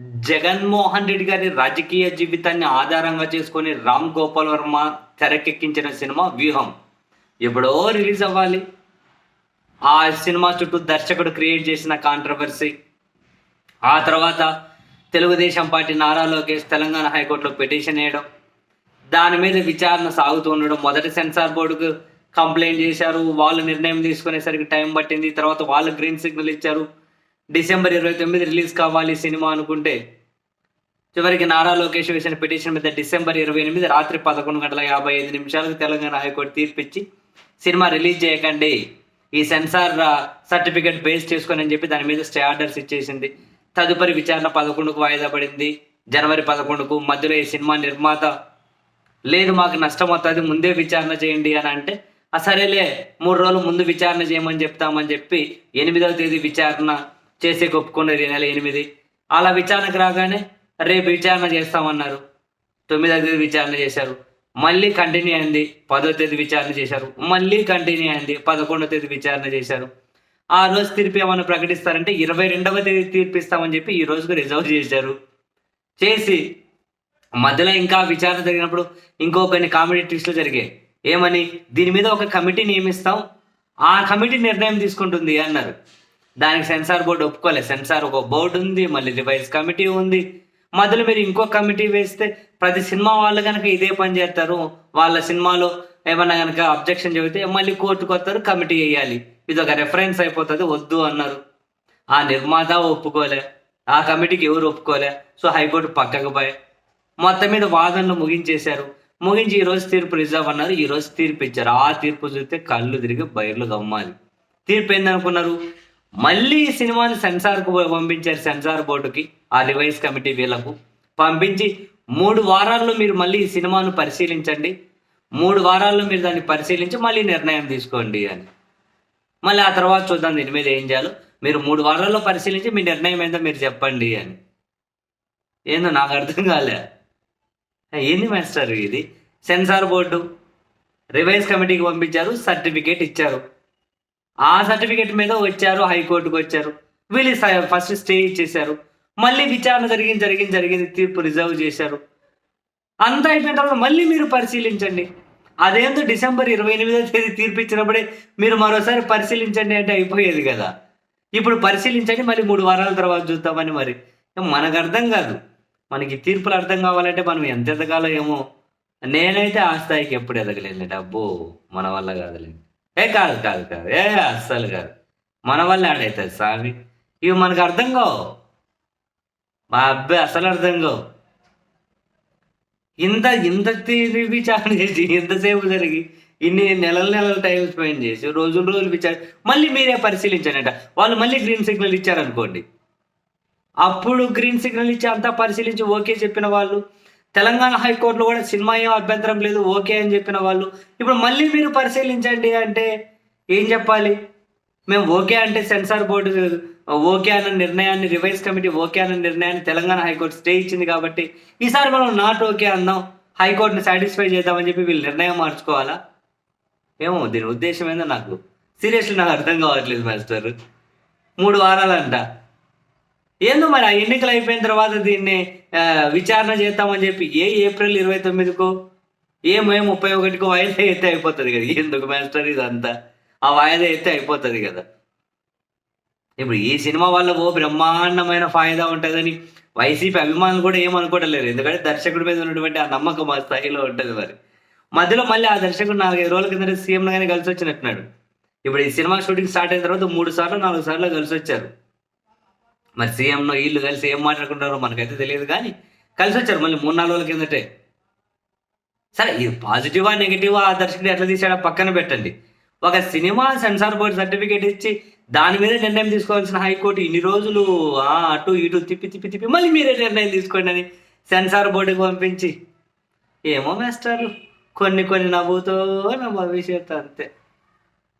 జగన్మోహన్ రెడ్డి గారి రాజకీయ జీవితాన్ని ఆధారంగా చేసుకొని రామ్ గోపాల్ వర్మ తెరకెక్కించిన సినిమా వ్యూహం ఎప్పుడో రిలీజ్ అవ్వాలి. ఆ సినిమా చుట్టూ దర్శకుడు క్రియేట్ చేసిన కాంట్రవర్సీ. ఆ తర్వాత తెలుగుదేశం పార్టీ నారా లోకేష్ తెలంగాణ హైకోర్టులో పిటిషన్ వేయడం. దాని మీద విచారణ సాగుతూ ఉండడం. మొదటి సెన్సార్ బోర్డుకు కంప్లైంట్ చేశారు. వాళ్ళు నిర్ణయం తీసుకునేసరికి టైం పట్టింది. తర్వాత వాళ్ళు గ్రీన్ సిగ్నల్ ఇచ్చారు. డిసెంబర్ ఇరవై తొమ్మిది రిలీజ్ కావాలి సినిమా అనుకుంటే చివరికి నారా లోకేష్ వేసిన పిటిషన్ మీద డిసెంబర్ ఇరవై ఎనిమిది రాత్రి పదకొండు గంటల యాభై ఐదు నిమిషాలకు తెలంగాణ హైకోర్టు తీర్పిచ్చి సినిమా రిలీజ్ చేయకండి. ఈ సెన్సార్ సర్టిఫికేట్ బేస్ చేసుకొని అని చెప్పి దాని మీద స్టే ఆర్డర్స్ ఇచ్చేసింది. తదుపరి విచారణ పదకొండుకు వాయిదా పడింది. జనవరి పదకొండుకు మధ్యలో ఈ సినిమా నిర్మాత లేదు మాకు నష్టం అవుతుంది ముందే విచారణ చేయండి అని అంటే సరేలే మూడు రోజులు ముందు విచారణ చేయమని చెప్తామని చెప్పి ఎనిమిదవ తేదీ విచారణ చేసే ఒప్పుకున్నది నెల ఎనిమిది. అలా విచారణకు రాగానే రేపు విచారణ చేస్తామన్నారు. తొమ్మిదవ తేదీ విచారణ చేశారు. మళ్ళీ కంటిన్యూ అయింది. పదో తేదీ విచారణ చేశారు. మళ్ళీ కంటిన్యూ అయింది. పదకొండవ తేదీ విచారణ చేశారు. ఆ రోజు తీర్పు ఏమని ప్రకటిస్తారంటే ఇరవై రెండవ తేదీ తీర్పిస్తామని చెప్పి ఈ రోజుకు రిజర్వ్ చేశారు. చేసి మధ్యలో ఇంకా విచారణ జరిగినప్పుడు ఇంకో కొన్ని కామెడీ ట్విస్టులు జరిగాయి. ఏమని? దీని మీద ఒక కమిటీ నియమిస్తాం. ఆ కమిటీ నిర్ణయం తీసుకుంటుంది అన్నారు. దానికి సెన్సార్ బోర్డు ఒప్పుకోలేదు సెన్సార్ ఒక బోర్డు ఉంది మళ్ళీ రివైజ్ కమిటీ ఉంది. మధ్యలో మీరు ఇంకో కమిటీ వేస్తే ప్రతి సినిమా వాళ్ళు కనుక ఇదే పని చేస్తారు వాళ్ళ సినిమాలో ఏమన్నా కనుక అబ్జెక్షన్ చెబితే మళ్ళీ కోర్టుకు వస్తారు కమిటీ వేయాలి. ఇది ఒక రెఫరెన్స్ అయిపోతుంది వద్దు అన్నారు. ఆ నిర్మాత ఒప్పుకోలే. ఆ కమిటీకి ఎవరు ఒప్పుకోలే? సో హైకోర్టు పక్కకు పోయి. మొత్తం మీద వాదనలు ముగించేశారు. ముగించి ఈరోజు తీర్పు రిజర్వ్ అన్నారు. ఈరోజు తీర్పు ఇచ్చారు. ఆ తీర్పు చూస్తే కళ్ళు తిరిగి బయర్లు గమ్మాలి తీర్పు ఏందనుకున్నారు? మళ్ళీ ఈ సినిమాని సెన్సార్కు పంపించారు సెన్సార్ బోర్డుకి ఆ రివైజ్ కమిటీ వీళ్ళకు. పంపించి మూడు వారాల్లో మీరు మళ్ళీ ఈ సినిమాను పరిశీలించండి. మూడు వారాల్లో మీరు దాన్ని పరిశీలించి మళ్ళీ నిర్ణయం తీసుకోండి అని. మళ్ళీ ఆ తర్వాత చూద్దాం దీని మీద ఏం చేయాలో. మీరు మూడు వారాల్లో పరిశీలించి మీ నిర్ణయం ఏందో మీరు చెప్పండి అని. ఏందో నాకు అర్థం కాలే. ఏంది మాస్టర్ ఇది? Censor board. రివైజ్ కమిటీకి పంపించారు సర్టిఫికేట్ ఇచ్చారు. ఆ సర్టిఫికేట్ మీద వచ్చారు హైకోర్టుకు వచ్చారు. వీళ్ళు ఫస్ట్ స్టే ఇచ్చేశారు. మళ్ళీ విచారణ జరిగింది జరిగింది జరిగింది తీర్పు రిజర్వ్ చేశారు. అంతా అయిపోయిన తర్వాత మళ్ళీ మీరు పరిశీలించండి. అదేందో డిసెంబర్ ఇరవై ఎనిమిదో తేదీ తీర్పు ఇచ్చినప్పుడే మీరు మరోసారి పరిశీలించండి అంటే అయిపోయేది కదా. ఇప్పుడు పరిశీలించండి మళ్ళీ మూడు వారాల తర్వాత చూద్దామని మరి. మనకు అర్థం కాదు. మనకి తీర్పులు అర్థం కావాలంటే మనం ఎంత ఎదగాలో ఏమో. నేనైతే ఆ స్థాయికి ఎప్పుడు ఎదగలేను డబ్బు. మన వల్ల కాదులే. ఏ కాదు కాదు కాదు. ఏ అస్సలు కాదు. మన వల్ల ఆడవుతుంది స్వామి. ఇవి మనకు అర్థం కావు. మా అబ్బాయి అసలు అర్థం కావు. ఇంత ఇంత తీ- విచారణ చేసి ఎంతసేపు జరిగి ఇన్ని నెలల నెలల టైం స్పెండ్ చేసి రోజులు రోజులు ఇచ్చారు మళ్ళీ మీరే పరిశీలించారంట వాళ్ళు మళ్ళీ గ్రీన్ సిగ్నల్ ఇచ్చారనుకోండి. అప్పుడు గ్రీన్ సిగ్నల్ ఇచ్చి అంతా పరిశీలించి ఓకే చెప్పిన వాళ్ళు తెలంగాణ హైకోర్టులో కూడా సినిమా ఏం అభ్యంతరం లేదు ఓకే అని చెప్పిన వాళ్ళు. ఇప్పుడు మళ్ళీ మీరు పరిశీలించండి అంటే ఏం చెప్పాలి? మేము ఓకే అంటే సెన్సార్ బోర్డు ఓకే అన్న నిర్ణయాన్ని రివైజ్ కమిటీ ఓకే అన్న నిర్ణయాన్ని తెలంగాణ హైకోర్టు స్టే ఇచ్చింది కాబట్టి ఈసారి మనం నాట్ ఓకే అన్నాం హైకోర్టుని సాటిస్ఫై చేద్దామని చెప్పి వీళ్ళు నిర్ణయం మార్చుకోవాలా? ఏమో దీని ఉద్దేశం ఏందో నాకు సీరియస్లీ నాకు అర్థం కావట్లేదు మాస్టర్. మూడు వారాలంట. ఏందో మరి ఆ ఎన్నికలు అయిపోయిన తర్వాత దీన్ని విచారణ చేస్తామని చెప్పి ఏ ఏప్రిల్ ఇరవై తొమ్మిదికో ఏ మే ముప్పై ఒకటికో వాయిదా ఎత్తే అయిపోతుంది కదా. ఎందుకు మాస్టర్ ఇదంతా? ఆ వాయిదా ఎత్తే అయిపోతుంది కదా. ఇప్పుడు ఈ సినిమా వల్ల ఓ బ్రహ్మాండమైన ఫాయిదా ఉంటుందని వైసీపీ అభిమానులు కూడా ఏమనుకోవట్లేరు ఎందుకంటే దర్శకుడి మీద ఉన్నటువంటి ఆ నమ్మకం ఆ స్థాయిలో ఉంటుంది మరి. మధ్యలో మళ్ళీ ఆ దర్శకుడు నాలుగైదు రోజుల కింద సీఎం గానే కలిసి వచ్చినట్టున్నాడు ఇప్పుడు ఈ సినిమా షూటింగ్ స్టార్ట్ అయిన తర్వాత మూడు సార్లు నాలుగు సార్లు కలిసి వచ్చారు మరి సీఎంను వీళ్ళు కలిసి ఏం మాట్లాడుకుంటారో మనకైతే తెలియదు కానీ కలిసి వచ్చారు మళ్ళీ మూడు నాలుగు రోజుల కిందటే. సరే ఇది పాజిటివా నెగిటివా ఆ దర్శకుడు ఎట్లా తీసాడో పక్కన పెట్టండి. ఒక సినిమా సెన్సార్ బోర్డు సర్టిఫికేట్ ఇచ్చి దాని మీద నిర్ణయం తీసుకోవాల్సిన హైకోర్టు ఇన్ని రోజులు అటు ఇటు తిప్పి తిప్పి తిప్పి మళ్ళీ మీరే నిర్ణయం తీసుకోండి అని సెన్సార్ బోర్డుకి పంపించి. ఏమో మాస్టర్లు కొన్ని కొన్ని నవ్వుతో నా భవిష్యత్తు అంతే.